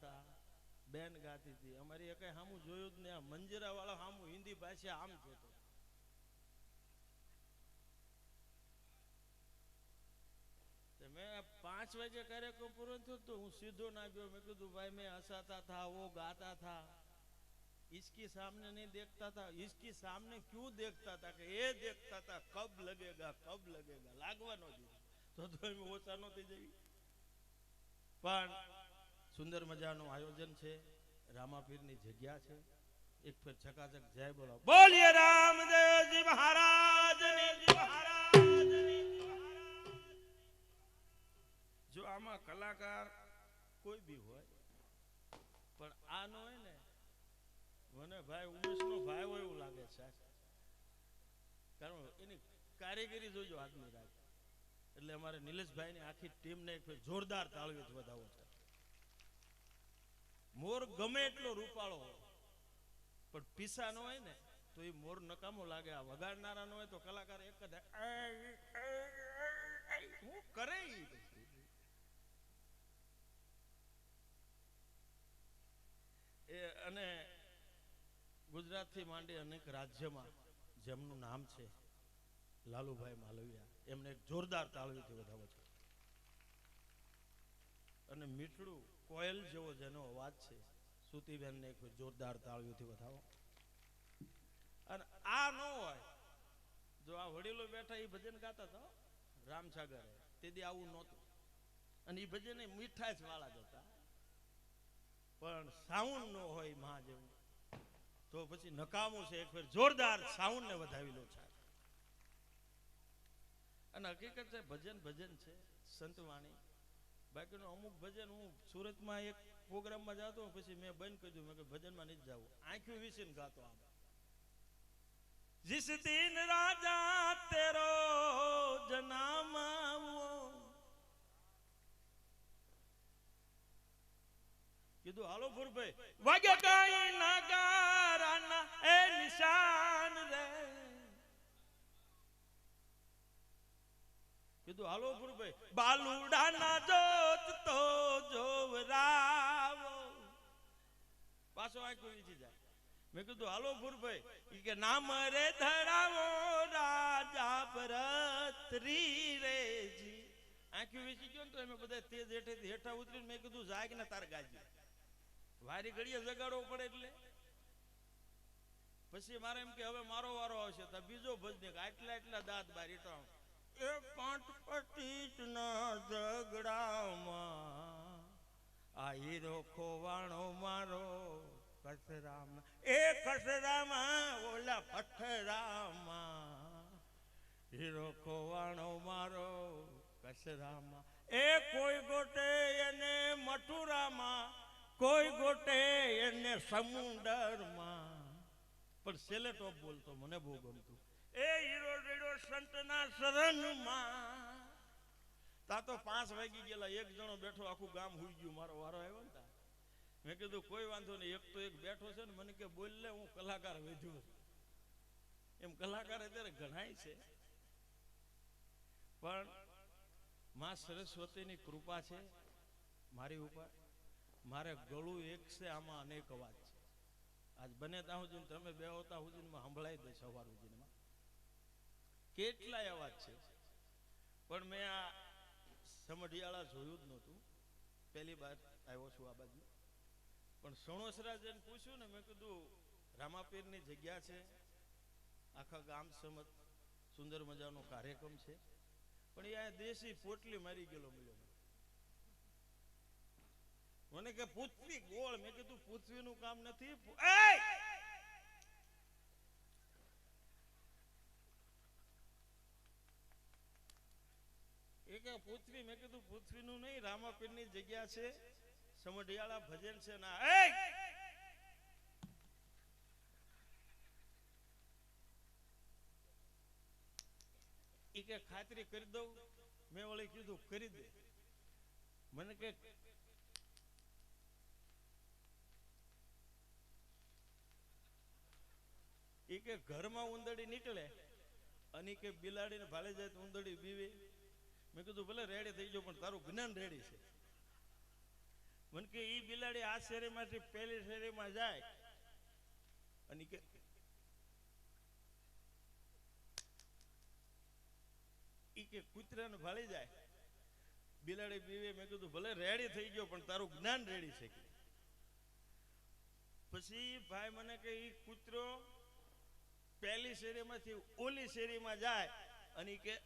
હતા બેન ગાતી હતી અમારી એ કઈ સામું જોયું જ નહીં આ મંજીરા વાળો સામું હિન્દી ભાષા આમ જોતો તે મેં પાંચ વાગે કાર્યક્રમ પૂરો થયો તો હું સીધો ના ગયો મેં કીધું ભાઈ મેં હસાતા था वो गाता था इसके सामने नहीं देखता था इसके सामने क्यों देखता था કે એ देखता था कब लगेगा कब लगेगा લાગવાનો જ તો તો એમ ઓછા નહોતી જઈ પણ સુંદર મજાનું આયોજન છે. રામાપીરની જગ્યા છે. એક ફેર છકાચક જય બોલો બોલીએ રામદેવજી મહારાજની જો આમાં કલાકાર કોઈ બી હોય, પણ આનો હોય ને, મને ભાઈ ઉમેશનો ભાઈ હોય એવું લાગે છે. કારણ એની કારીગરી જોજો આજની રાત એટલે અમારે નિલેશભાઈની આખી ટીમને એક જોરદાર જોરદાર જ વધાવો છે. ગમે એટલો રૂપાળો હોય. પણ પીસા નો હોય ને, તો એ મોર નકામો લાગે. આ વગાડનારા નો હોય તો કલાકાર એક જ હું કરે એ અને ગુજરાતથી માંડી અનેક રાજ્યમાં, જેમનું નામ છે લાલુભાઈ માલવિયા, એમને જોરદાર તાળવીથી વધાવો છે. અને મીઠડું કોયલ જેવો જેનો અવાજ છે સુતીબેનને એક જોરદાર તાળીઓથી બતાવો અને આ ન હોય, જો આ વડીલો બેઠા એ ભજન ગાતા હતા રામસાગર તેથી આવું નહોતું. અને એ ભજન મીઠાશ વાળા જ હતા. પણ સાઉન્ડ ન હોયમાં જેવું. તો પછી નકામું છે, એક ફેર જોરદાર સાઉન્ડ ને વધાવી લો છે અને હકીકત છે, ભજન ભજન છે, સંતવાણી. બાકીનું અમુક ભજન હું સુરતમાં એક પ્રોગ્રામમાં જતો પછી મેં બંધ કરી મેં ભજનમાં નથી જવું. આંખ્યું વિસીને ગાતો આમ. જીસ દિન રાજા તેરો જનામ કીધું, હાલો ફુરભાઈ. વાગે કઈ નાગારાના એ નિશાન રે. કીધું, હાલો ફુરભાઈ. બાલુડાના જોત તો જોવરા પાછો આંખો વીચી જાય. મેં કીધું, હાલો ફૂરભાઈ કે, નામ રે ધરાવો રાજા ભરતરી રેજી આંખ્યું વીસી ગયો ને તો એમ બધા તેજ હેઠેથી હેઠા ઉતરીને મેં કીધું, જાગ ને તાર ગાજી. વારી ઘડીએ જગાડવો પડે એટલે. પછી મારે એમ કે, હવે મારો વારો આવશે. તો બીજો ભજને આટલા એટલા દાંત બારી તો એ પાંચ પચીસ ના ઝઘડામાં આ હીરો ખોવાણો મારો કસરામાં એ કસરામાં ઓલા પથરામાં. હીરો ખોવાણો મારો કસરામાં એ કોઈ ગોટે એને મથુરામાં, કોઈ ગોટે એને સમુંદરમાં. પણ ટોપ બોલતો, મને બહુ ગમતું. એ હીરો રેડો સંતના શરણમાં તા પાંચ વાગી ગયેલા, એક જણો બેઠો, આખું ગામ હુઈ ગયું, મારો વારો આવ્યો ને મેં કીધું, કોઈ વાંધો નહીં, એક તો એક બેઠો છે ને, મને કે બોલ લે, હું કલાકાર વેધ્યો એમ કલાકાર અત્યારે ઘણાય છે. પણ માં સરસ્વતીની કૃપા છે મારી ઉપર. મારે ગળું એક છે, આમાં અનેક અવાજ છે. આજ બને ત્યાં સુધી તમે બે હોતા સુધીમાં સંભળાઈ દે સવાર સુધીમાં કેટલાય અવાજ છે. પણ મેં આ સમઢિયાળા જોયું જ નહોતું. પહેલી વાર આવ્યો છું આ બાજુ. પણ સણોસરા જઈને પૂછ્યું ને મેં કીધું, રામાપીરની જગ્યા છે. આખા ગામ સમત સુંદર મજાનો કાર્યક્રમ છે. પણ એ આ દેશી પોટલી મારી ગયેલો મળ્યો મને. કે પૃથ્વી ગોળ. મેં કીધું પૃથ્વીનું કામ નથી કે પૃથ્વી, મેં કીધું પૃથ્વીનું નહીં, રામાપીરની જગ્યા છે, સમઢિયાળા ભજન છે ના! ઈ કે ખાતરી કરી દઉં, મેં વળી કીધું કરી દે મને કે ઘરમાં ઉંદડી નીકળે અને કે બિલાડીને ભાલે જાય બીવી બીવે મેં કીધું, ભલે રેડી થઈ ગયો પણ તારું જ્ઞાન રેડી છે. મને કે એ બિલાડી આ શેરીમાંથી પેલી શેરીમાં જાય. અને કે, ઈ કે, કૂતરાને ભાળી જાય. બિલાડી બીવે મેં કીધું, ભલે રેડી થઈ ગયો પણ તારું જ્ઞાન રેડી છે. પછી ભાઈ મને કે, ઈ કૂતરો પહેલી શેરીમાંથી ઓલી શેરીમાં જાય. અને કે